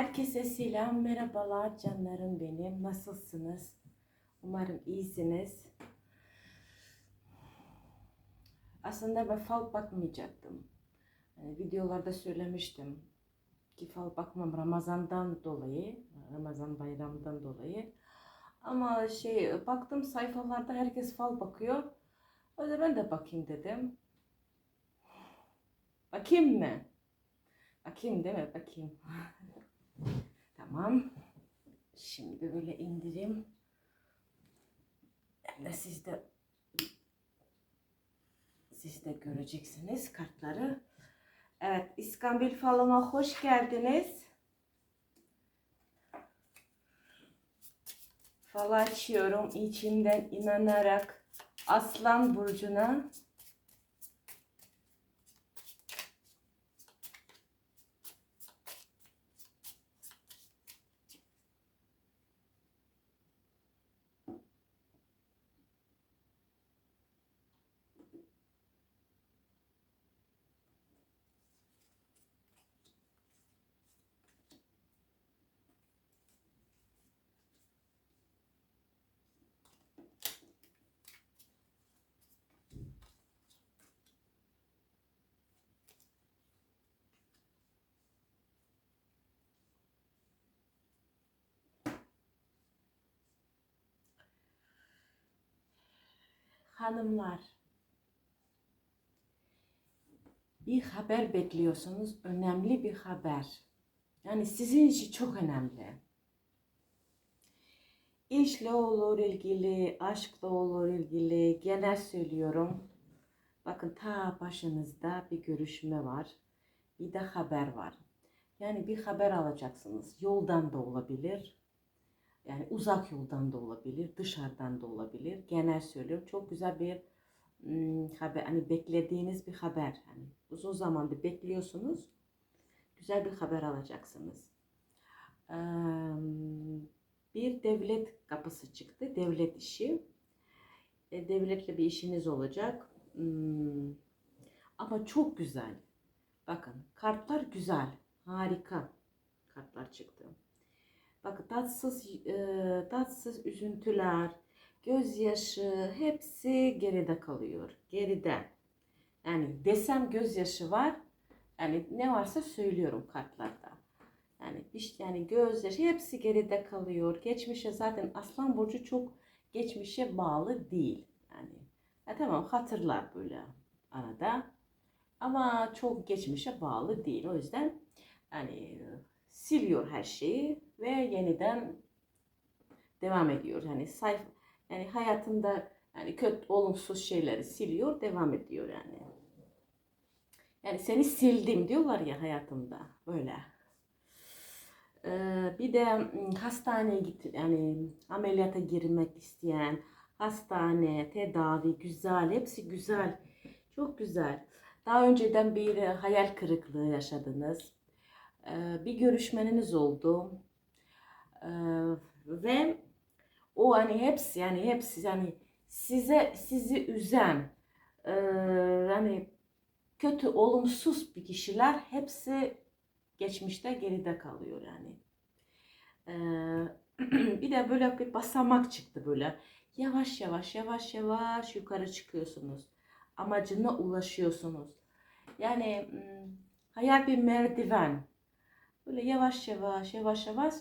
Herkese selam, merhabalar canlarım benim. Nasılsınız? Umarım iyisiniz. Aslında ben fal bakmayacaktım. Yani videolarda söylemiştim ki fal bakmam Ramazan'dan dolayı, Ramazan bayramından dolayı. Ama şey baktım sayfalarda herkes fal bakıyor. O yüzden ben de bakayım dedim. Bakayım mı? Bakayım değil mi? Bakayım. tamam. Şimdi böyle indireyim. Hem de siz de siz de göreceksiniz kartları. Evet, İskambil falına hoş geldiniz. Fal açıyorum içimden inanarak Aslan Burcu'na. Hanımlar, bir haber bekliyorsunuz, önemli bir haber. Yani sizin için çok önemli. İşle olur ilgili, aşkla olur ilgili, genel söylüyorum. Bakın ta başınızda bir görüşme var, bir de haber var. Yani bir haber alacaksınız. Yoldan da olabilir, yani uzak yoldan da olabilir, dışarıdan da olabilir. Genel söylüyorum. Çok güzel bir ım, haber, hani beklediğiniz bir haber. Hani uzun zamandır bekliyorsunuz. Güzel bir haber alacaksınız. Eee, Bir devlet kapısı çıktı. Devlet işi. E, Devletle bir işiniz olacak. Hmm, Ama çok güzel. Bakın kartlar güzel. Harika kartlar çıktı. Bakın tatsız, e, tatsız üzüntüler, gözyaşı hepsi geride kalıyor. Geride. Yani desem gözyaşı var. Yani ne varsa söylüyorum kartlarda. Yani bir yani gözyaşı hepsi geride kalıyor. Geçmişe zaten Aslan Burcu çok geçmişe bağlı değil. Yani ya tamam hatırlar böyle arada. Ama çok geçmişe bağlı değil. O yüzden yani siliyor her şeyi ve yeniden devam ediyor. Yani sayf yani hayatında yani kötü olumsuz şeyleri siliyor, devam ediyor yani. Yani seni sildim diyorlar ya hayatımda böyle. Ee, bir de ım, hastaneye git yani ameliyata girmek isteyen hastane, tedavi güzel, hepsi güzel. Çok güzel. Daha önceden bir hayal kırıklığı yaşadınız. Ee, bir görüşmeniniz oldu. Ve o hani hepsi yani hepsi yani size sizi üzen e, yani kötü olumsuz bir kişiler hepsi geçmişte geride kalıyor yani. Bir de böyle bir basamak çıktı böyle. Yavaş yavaş yavaş yavaş yukarı çıkıyorsunuz. Amacına ulaşıyorsunuz. Yani hmm, hayal bir merdiven. Böyle yavaş yavaş yavaş yavaş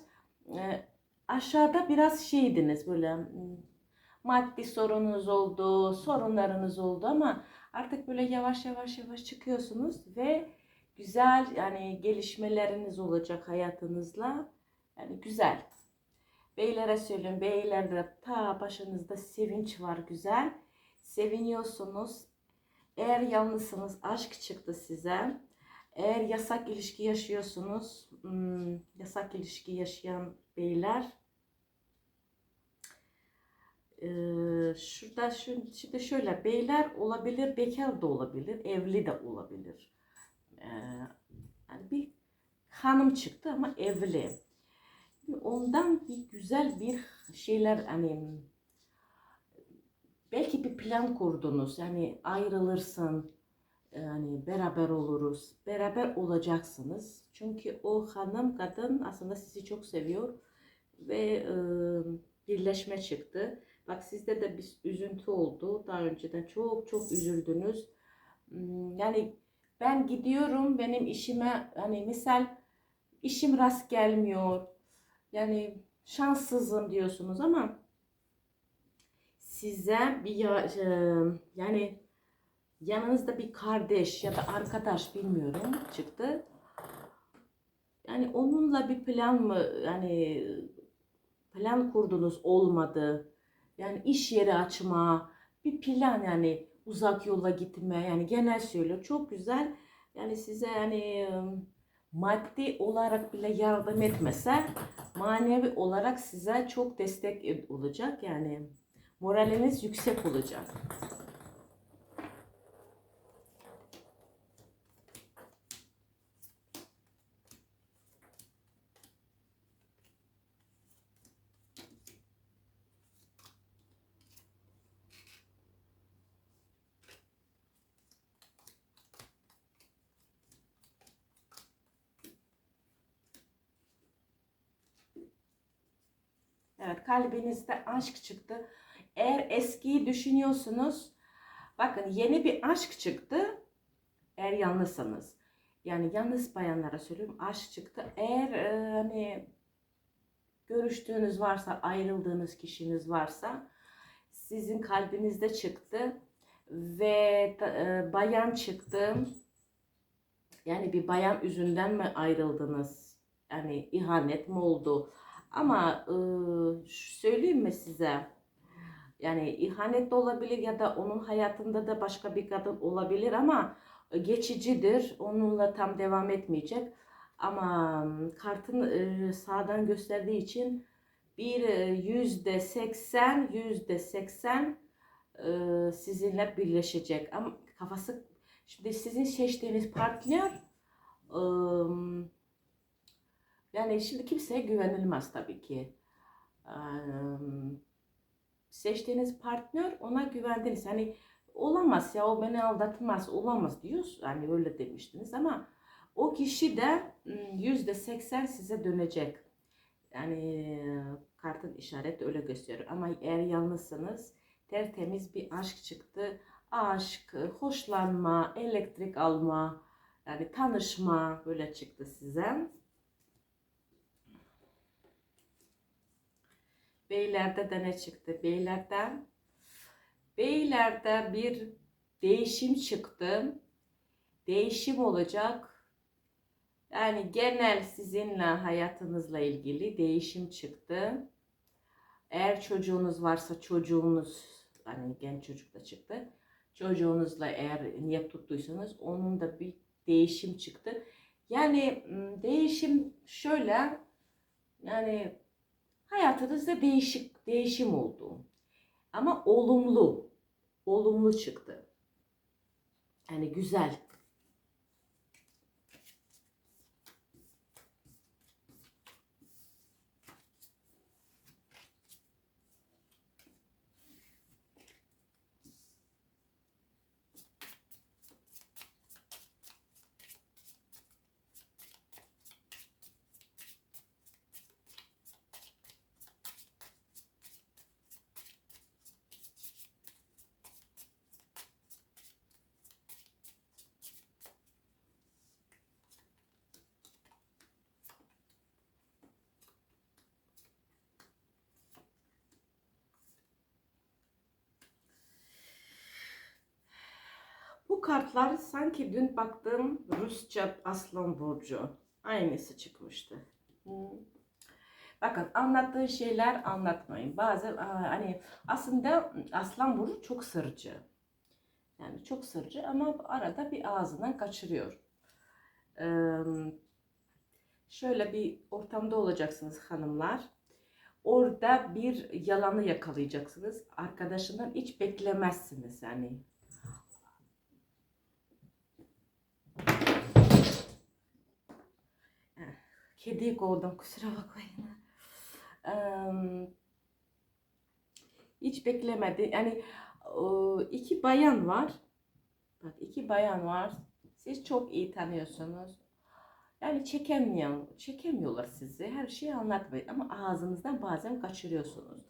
e, aşağıda biraz şeydiniz böyle maddi sorununuz oldu, sorunlarınız oldu ama artık böyle yavaş yavaş yavaş çıkıyorsunuz ve güzel yani gelişmeleriniz olacak hayatınızla. Yani güzel. Beylere söylüyorum. Beylerde ta başınızda sevinç var güzel. Seviniyorsunuz. Eğer yalnızsınız aşk çıktı size. Eğer yasak ilişki yaşıyorsunuz, hmm, yasak ilişki yaşayan beyler, ee, şurada şu, şimdi şöyle beyler olabilir, bekar da olabilir, evli de olabilir. Ee, yani bir hanım çıktı ama evli. Ondan bir güzel bir şeyler hani belki bir plan kurdunuz. Yani ayrılırsın, Yani beraber oluruz. Beraber olacaksınız. Çünkü o hanım kadın aslında sizi çok seviyor ve e, birleşme çıktı. Bak sizde de bir üzüntü oldu. Daha önceden çok çok üzüldünüz. Hmm, Yani ben gidiyorum benim işime hani misal işim rast gelmiyor. Yani şanssızım diyorsunuz ama size bir ya, e, yani yanınızda bir kardeş ya da arkadaş bilmiyorum çıktı. Yani onunla bir plan mı yani plan kurdunuz olmadı. Yani iş yeri açma, bir plan yani uzak yola gitme yani genel söylüyor. Çok güzel. Yani size yani maddi olarak bile yardım etmese manevi olarak size çok destek olacak. Yani moraliniz yüksek olacak. Evet kalbinizde aşk çıktı. Eğer eskiyi düşünüyorsunuz bakın yeni bir aşk çıktı. Eğer yalnızsanız. Yani yalnız bayanlara söylüyorum aşk çıktı. Eğer e, hani görüştüğünüz varsa ayrıldığınız kişiniz varsa sizin kalbinizde çıktı ve e, bayan çıktı. Yani bir bayan yüzünden mi ayrıldınız? Yani ihanet mi oldu? Ama e, söyleyeyim mi size? Yani ihanet de olabilir ya da onun hayatında da başka bir kadın olabilir ama geçicidir. Onunla tam devam etmeyecek. Ama kartın e, sağdan gösterdiği için bir yüzde seksen, yüzde seksen sizinle birleşecek. Ama kafası şimdi sizin seçtiğiniz partner ıı, yani şimdi kimseye güvenilmez tabii ki. Seçtiğiniz partner ona güvendiniz. Hani olamaz ya o beni aldatmaz olamaz diyoruz. Hani öyle demiştiniz ama o kişi de yüzde seksen size dönecek. Yani kartın işareti öyle gösteriyor. Ama eğer yalnızsınız tertemiz bir aşk çıktı. Aşk, hoşlanma, elektrik alma, yani tanışma böyle çıktı size. Beylerde de ne çıktı? Beylerden Beylerde bir değişim çıktı. Değişim olacak. Yani genel sizinle hayatınızla ilgili değişim çıktı. Eğer çocuğunuz varsa çocuğunuz hani genç çocuk da çıktı. Çocuğunuzla eğer niyet tuttuysanız onun da bir değişim çıktı. Yani değişim şöyle yani hayatınızda değişik değişim oldu. Ama olumlu, olumlu çıktı. Yani güzel. Bu kartlar sanki dün baktığım Rusça Aslan Burcu. Aynısı çıkmıştı. Bakın anlattığı şeyler anlatmayın. Bazen hani aslında Aslan Burcu çok sırcı. Yani çok sırcı ama arada bir ağzından kaçırıyor. Ee, şöyle bir ortamda olacaksınız hanımlar. Orada bir yalanı yakalayacaksınız. Arkadaşından hiç beklemezsiniz yani Kediyi kovdum kusura bakmayın. Hiç beklemedi. Yani iki bayan var. Bak iki bayan var. Siz çok iyi tanıyorsunuz. Yani çekemiyor, çekemiyorlar sizi. Her şeyi anlatmayın ama ağzınızdan bazen kaçırıyorsunuz.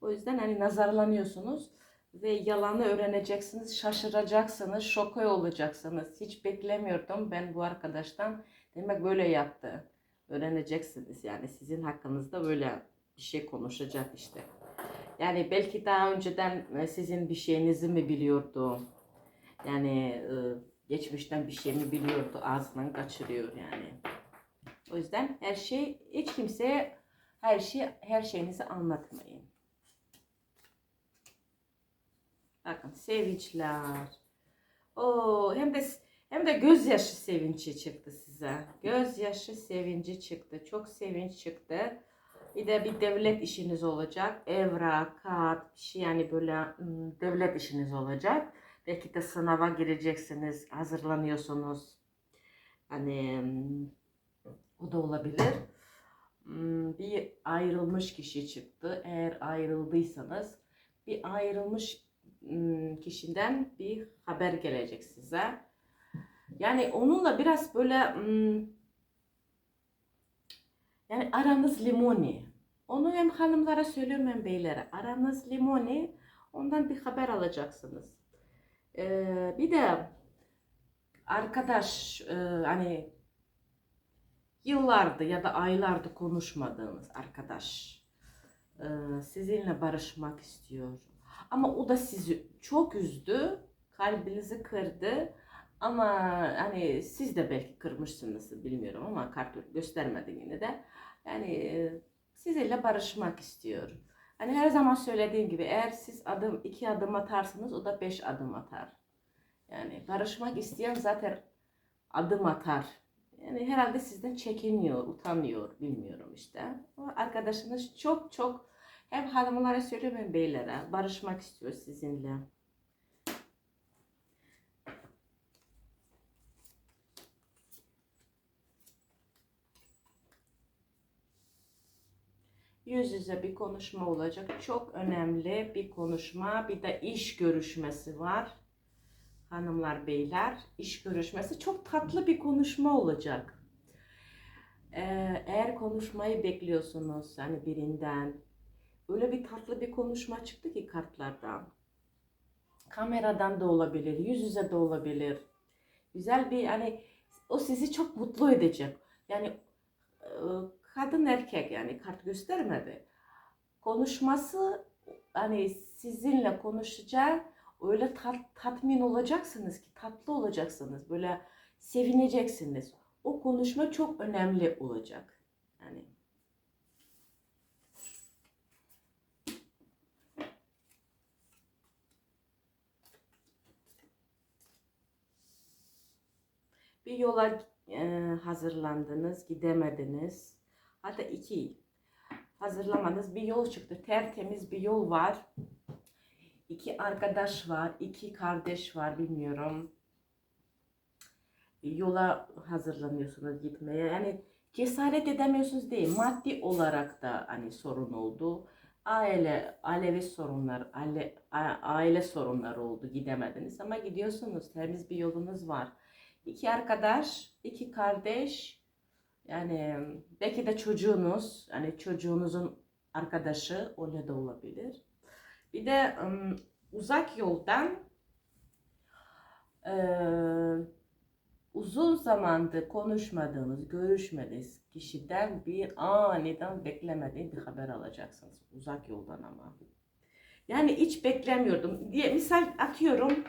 O yüzden hani nazarlanıyorsunuz ve yalanı öğreneceksiniz, şaşıracaksınız, şoka olacaksınız. Hiç beklemiyordum ben bu arkadaştan. Demek böyle yaptı. Öğreneceksiniz yani sizin hakkınızda böyle bir şey konuşacak işte. Yani belki daha önceden e, sizin bir şeyinizi mi biliyordu? Yani e, geçmişten bir şey mi biliyordu? Ağzından kaçırıyor yani. O yüzden her şey hiç kimseye her şey her şeyinizi anlatmayın. Bakın sevinçler. Oo hem de hem de gözyaşı sevinci çıktı size. Gözyaşı sevinci çıktı. Çok sevinç çıktı. Bir de bir devlet işiniz olacak. Evrak, kağıt, bir şey yani böyle ım, devlet işiniz olacak. Belki de sınava gireceksiniz, hazırlanıyorsunuz. Hani ım, o da olabilir. Im, Bir ayrılmış kişi çıktı. Eğer ayrıldıysanız bir ayrılmış kişiden bir haber gelecek size. Yani onunla biraz böyle ım, yani aranız limoni. Onu hem hanımlara söylüyorum hem beylere. Aranız limoni. Ondan bir haber alacaksınız. Ee, bir de arkadaş e, hani yıllardı ya da aylardı konuşmadığınız arkadaş e, sizinle barışmak istiyor. Ama o da sizi çok üzdü, kalbinizi kırdı. Ama hani siz de belki kırmışsınız bilmiyorum ama kart göstermedi yine de. Yani sizinle barışmak istiyor. Hani her zaman söylediğim gibi eğer siz adım iki adım atarsınız o da beş adım atar. Yani barışmak isteyen zaten adım atar. Yani herhalde sizden çekiniyor, utanıyor, bilmiyorum işte. O arkadaşınız çok çok hem hanımlara söylüyorum hem beylere barışmak istiyor sizinle. Yüz yüze bir konuşma olacak. Çok önemli bir konuşma. Bir de iş görüşmesi var. Hanımlar, beyler, iş görüşmesi çok tatlı bir konuşma olacak. Ee, eğer konuşmayı bekliyorsunuz hani birinden öyle bir tatlı bir konuşma çıktı ki kartlardan. Kameradan da olabilir, yüz yüze de olabilir. Güzel bir hani o sizi çok mutlu edecek. Yani e, kadın erkek yani kart göstermedi. Konuşması hani sizinle konuşacak öyle tat, tatmin olacaksınız ki tatlı olacaksınız. Böyle sevineceksiniz. O konuşma çok önemli olacak. Yani bir yola e, hazırlandınız, gidemediniz. Hatta iki hazırlamadınız. Bir yol çıktı. Tertemiz bir yol var. İki arkadaş var, iki kardeş var bilmiyorum. Yola hazırlanıyorsunuz gitmeye. Yani cesaret edemiyorsunuz değil. Maddi olarak da hani sorun oldu. Aile, ailevi sorunlar, aile, aile sorunları oldu. Gidemediniz ama gidiyorsunuz. Temiz bir yolunuz var. İki arkadaş, iki kardeş. Yani belki de çocuğunuz, hani çocuğunuzun arkadaşı öyle de olabilir. Bir de uzak yoldan eee, uzun zamandır konuşmadığınız, görüşmediğiniz kişiden bir aniden beklemediğin bir haber alacaksınız. Uzak yoldan ama. Yani hiç beklemiyordum. Diye misal atıyorum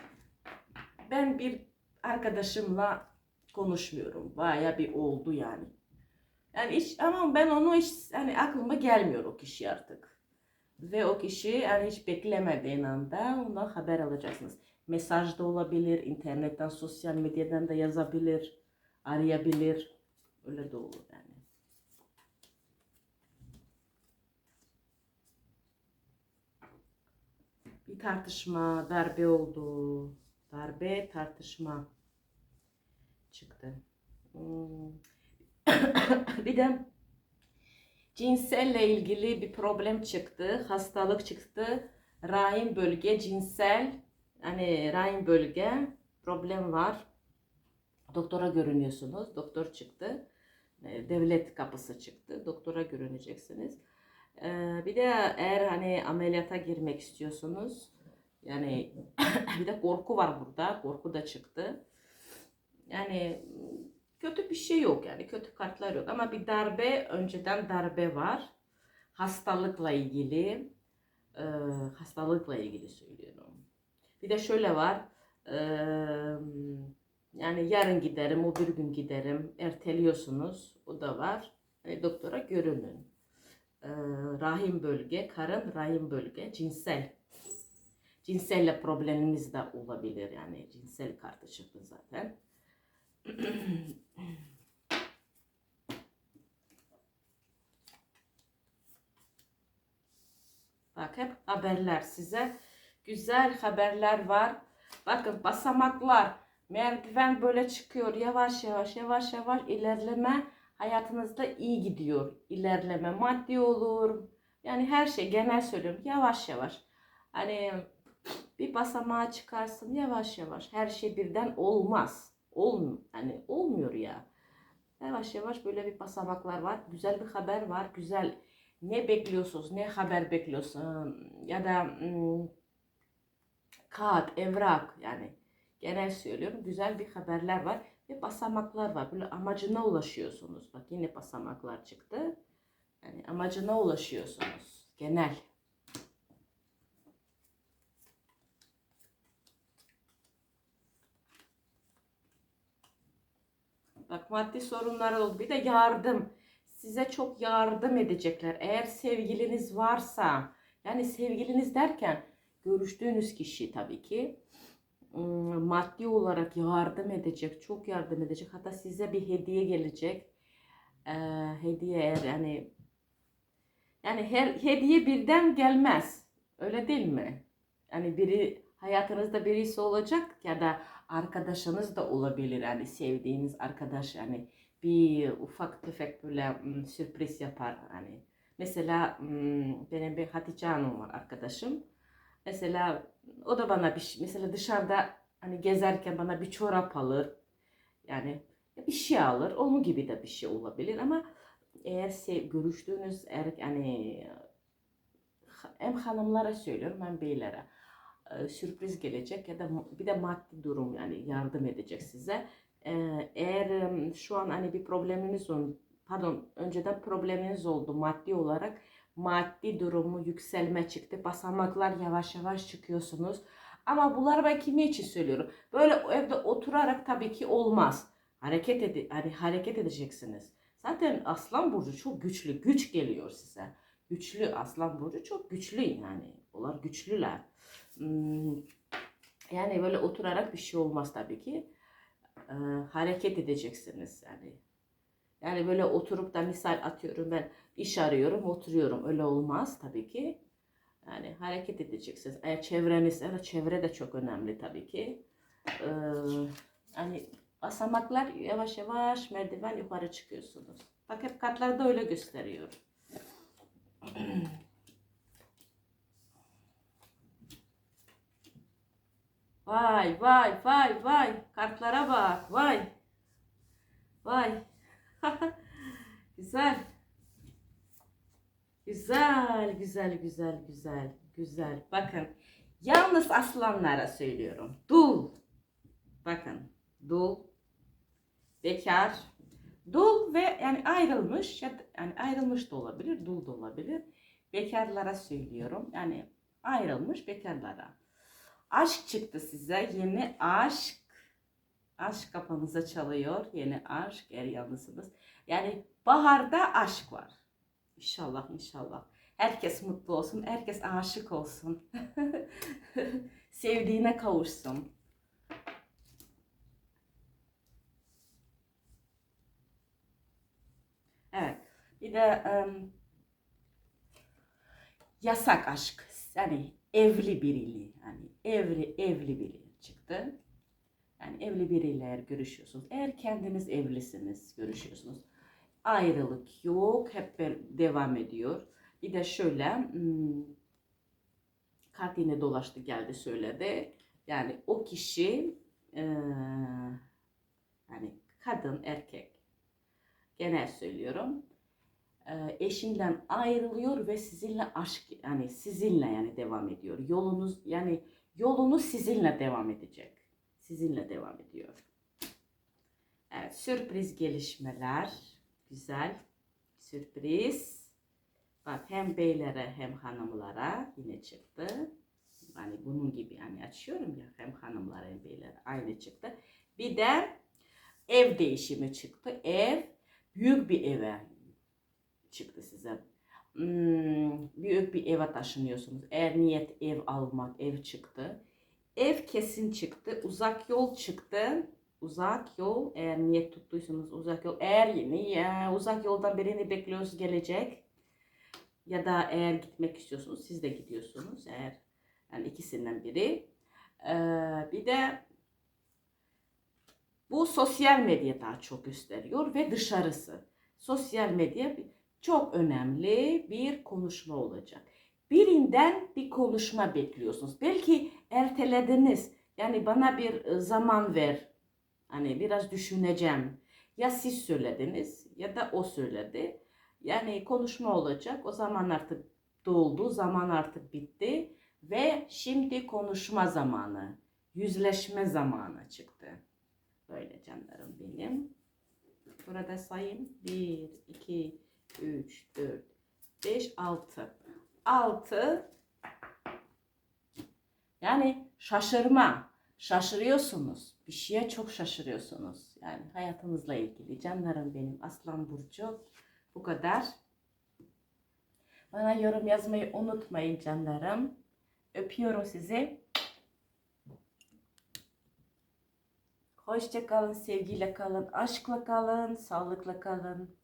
ben bir arkadaşımla konuşmuyorum. Baya bir oldu yani. Yani hiç ama ben onu hiç hani aklıma gelmiyor o kişi artık. Ve o kişi yani hiç beklemediğin anda ondan haber alacaksınız. Mesaj da olabilir, internetten, sosyal medyadan da yazabilir, arayabilir. Öyle de olur yani. Bir tartışma, darbe oldu. Darbe, tartışma çıktı. Hmm. bir de cinselle ilgili bir problem çıktı, hastalık çıktı. Rahim bölge cinsel, hani rahim bölge problem var. Doktora görünüyorsunuz. Doktor çıktı. E, Devlet kapısı çıktı. Doktora görüneceksiniz. E, Bir de eğer hani ameliyata girmek istiyorsunuz. Yani bir de korku var burada. Korku da çıktı. Yani kötü bir şey yok yani kötü kartlar yok ama bir darbe önceden darbe var. Hastalıkla ilgili e, hastalıkla ilgili söylüyorum. Bir de şöyle var. e, yani yarın giderim, o bir gün giderim. Erteliyorsunuz. O da var. E, doktora görünün. E, rahim bölge, karın rahim bölge, cinsel. Cinselle probleminiz de olabilir. Yani cinsel kartı çıktı zaten. Bak hep haberler size. Güzel haberler var. Bakın basamaklar, merdiven böyle çıkıyor. Yavaş yavaş yavaş yavaş ilerleme hayatınızda iyi gidiyor. İlerleme maddi olur. Yani her şey genel söylüyorum. Yavaş yavaş. Hani bir basamağa çıkarsın yavaş yavaş. Her şey birden olmaz. Ol, hani olmuyor ya. Yavaş yavaş böyle bir basamaklar var. Güzel bir haber var. Güzel ne bekliyorsunuz? Ne haber bekliyorsun? Ya da hmm, kağıt, evrak yani genel söylüyorum. Güzel bir haberler var ve basamaklar var. Böyle amacına ulaşıyorsunuz. Bak yine basamaklar çıktı. Yani amacına ulaşıyorsunuz. Genel. Bak maddi sorunlar oldu. Bir de yardım. Size çok yardım edecekler. Eğer sevgiliniz varsa, yani sevgiliniz derken görüştüğünüz kişi tabii ki ım, maddi olarak yardım edecek, çok yardım edecek. Hatta size bir hediye gelecek. Ee, hediye eğer yani yani her hediye birden gelmez. Öyle değil mi? Yani biri hayatınızda birisi olacak ya da arkadaşınız da olabilir. Yani sevdiğiniz arkadaş yani bir ufak tefek böyle sürpriz yapar hani. Mesela benim bir Hatice Hanım var arkadaşım. Mesela o da bana bir mesela dışarıda hani gezerken bana bir çorap alır. Yani bir şey alır. Onun gibi de bir şey olabilir ama eğer sev, görüştüğünüz er, yani hem hanımlara söylüyorum hem beylere sürpriz gelecek ya da bir de maddi durum yani yardım edecek size. E, Eğer şu an hani bir probleminiz pardon önceden probleminiz oldu maddi olarak maddi durumu yükselme çıktı. Basamaklar yavaş yavaş çıkıyorsunuz. Ama bunlar ben kimi için söylüyorum? Böyle evde oturarak tabii ki olmaz. Hareket ede hani hareket edeceksiniz. Zaten Aslan burcu çok güçlü, güç geliyor size. Güçlü Aslan burcu çok güçlü yani. Onlar güçlüler. Hmm, Yani böyle oturarak bir şey olmaz tabii ki. Ee, hareket edeceksiniz yani. Yani böyle oturup da misal atıyorum ben iş arıyorum oturuyorum öyle olmaz tabii ki. Yani hareket edeceksiniz. Eğer çevreniz, evet çevre de çok önemli tabii ki. Ee, basamaklar yavaş yavaş merdiven yukarı çıkıyorsunuz. Bak hep kartlarda öyle gösteriyor. Vay vay vay vay. Kartlara bak. Vay. Vay. Güzel. Güzel güzel güzel güzel güzel. Bakın yalnız aslanlara söylüyorum. Dul. Bakın dul bekar. Dul ve yani ayrılmış yani ayrılmış da olabilir dul da olabilir. Bekarlara söylüyorum. Yani ayrılmış bekarlara Aşk çıktı size. Yeni aşk. Aşk kafanıza çalıyor. Yeni aşk. Eğer yalnızsınız. Yani baharda aşk var. İnşallah inşallah. Herkes mutlu olsun. Herkes aşık olsun. Sevdiğine kavuşsun. Evet. Bir de em, yasak aşk. Yani evli biriyle. Yani evli evli biri çıktı. Yani evli biriyle eğer görüşüyorsunuz. Eğer kendiniz evlisiniz görüşüyorsunuz. Ayrılık yok. Hep devam ediyor. Bir de şöyle hmm, kart yine dolaştı geldi söyledi. Yani o kişi yani kadın erkek genel söylüyorum eşinden ayrılıyor ve sizinle aşk yani sizinle yani devam ediyor. Yolunuz yani yolunuz sizinle devam edecek. Sizinle devam ediyor. Evet, sürpriz gelişmeler. Güzel. Sürpriz. Bak hem beylere hem hanımlara yine çıktı. Yani bunun gibi yani açıyorum ya hem hanımlara hem beylere aynı çıktı. Bir de ev değişimi çıktı. Ev büyük bir eve çıktı size. Hmm, büyük bir eve taşınıyorsunuz. Eğer niyet ev almak, ev çıktı. Ev kesin çıktı. Uzak yol çıktı. Uzak yol eğer niyet tuttuysanız uzak yol. Eğer yine uzak yoldan birini bekliyoruz gelecek. Ya da eğer gitmek istiyorsunuz siz de gidiyorsunuz. Eğer yani ikisinden biri. Ee, bir de bu sosyal medya daha çok gösteriyor ve dışarısı. Sosyal medya çok önemli bir konuşma olacak. Birinden bir konuşma bekliyorsunuz. Belki ertelediniz. Yani bana bir e, zaman ver. Hani biraz düşüneceğim. Ya siz söylediniz ya da o söyledi. Yani konuşma olacak. O zaman artık doldu. Zaman artık bitti. Ve şimdi konuşma zamanı. Yüzleşme zamanı çıktı. Böyle canlarım benim. Burada sayayım. 1, 2, 3, 4, 5, 6. 6 yani şaşırma. Şaşırıyorsunuz. Bir şeye çok şaşırıyorsunuz. Yani hayatınızla ilgili. Canlarım benim. Aslan Burcu. Bu kadar. Bana yorum yazmayı unutmayın canlarım. Öpüyorum sizi. Hoşça kalın, sevgiyle kalın, aşkla kalın, sağlıkla kalın.